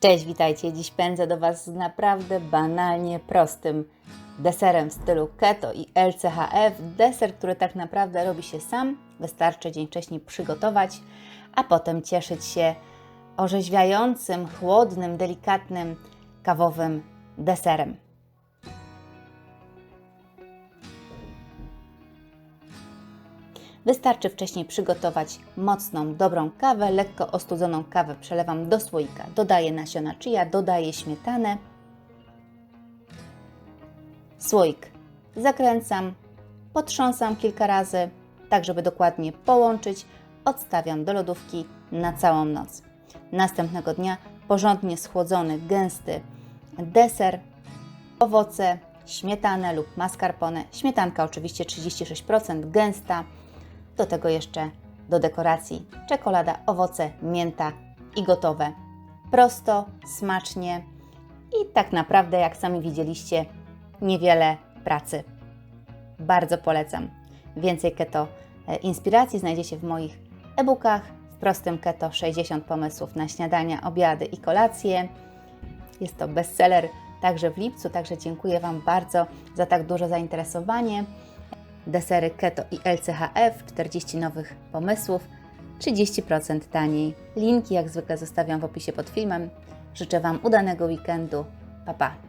Cześć, witajcie. Dziś pędzę do Was z naprawdę banalnie prostym deserem w stylu keto i LCHF. Deser, który tak naprawdę robi się sam. Wystarczy dzień wcześniej przygotować, a potem cieszyć się orzeźwiającym, chłodnym, delikatnym, kawowym deserem. Wystarczy wcześniej przygotować mocną, dobrą kawę, lekko ostudzoną kawę przelewam do słoika. Dodaję nasiona chia, dodaję śmietanę. Słoik zakręcam, potrząsam kilka razy, tak żeby dokładnie połączyć. Odstawiam do lodówki na całą noc. Następnego dnia porządnie schłodzony, gęsty deser, owoce, śmietanę lub mascarpone. Śmietanka oczywiście 36% gęsta. Do tego jeszcze do dekoracji czekolada, owoce, mięta i gotowe. Prosto, smacznie i tak naprawdę, jak sami widzieliście, niewiele pracy. Bardzo polecam. Więcej keto e, inspiracji znajdziecie w moich e-bookach. W prostym keto 60 pomysłów na śniadania, obiady i kolacje. Jest to bestseller także w lipcu, także dziękuję Wam bardzo za tak duże zainteresowanie desery keto i LCHF, 40 nowych pomysłów, 30% taniej. Linki jak zwykle zostawiam w opisie pod filmem. Życzę Wam udanego weekendu. Pa pa!